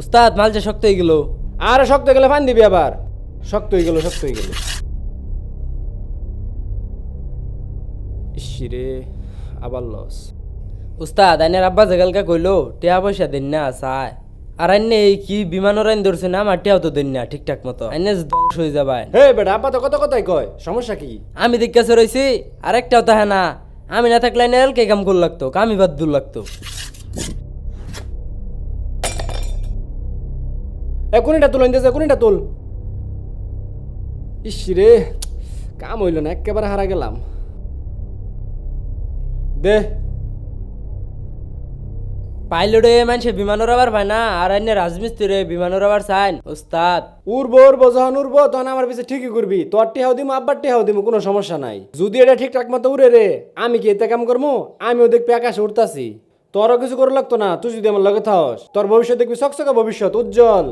উস্তাদ মাল যে শক্ত হয়ে গেল। আরে শক্ত হয়ে গেলে ফান দিবি আবার। শক্ত হয়ে গেল শক্ত হয়ে গেল। ইসিরে আবার লস উস্তাদ আইনের আব্বা জাগালকা কইলো টিয়া পয়সা দেন না চায়। আর আইনে এই কি বিমান রাইন ধরছে না আমার টিয়াও তো দেন না ঠিকঠাক মতো। আইনে ধ্বংস হয়ে যাবাই হে বেটা আপা তো কত কথাই কয় সমস্যা কি? আমি দিকাছে রইছি আরেকটাও তো হ্যাঁ না। আমি না থাকলে আইনের কে কাম কর লাগতো কামি বাদ দূর লাগতো। এ কোনটা তুল ইন্দেছে কোনটা তুল। ইসিরে কাম হইল না একেবারে হারা গেলাম। দে। পাইলটে মানুষে বিমান উড়াবার পায় না আর আইনে রাজমিস্ত্রি বিমান উড়াবার চাইন। উস্তাদ উড়বো উড়বো যখন উড়বো তখন আমার পিছে ঠিকই করবি। তোর টিহাও দিমু আব্বার টিহাও দিমু কোনো সমস্যা নাই। যদি এটা ঠিকঠাক মতো উড়ে রে আমি কি এতে কাম করব আমিও দেখবি আকাশে উঠতাছি তোরও কিছু করে লাগতো না তুই যদি আমার লগে থাকস তোর ভবিষ্যৎ দেখবি চকচকা ভবিষ্যৎ উজ্জ্বল।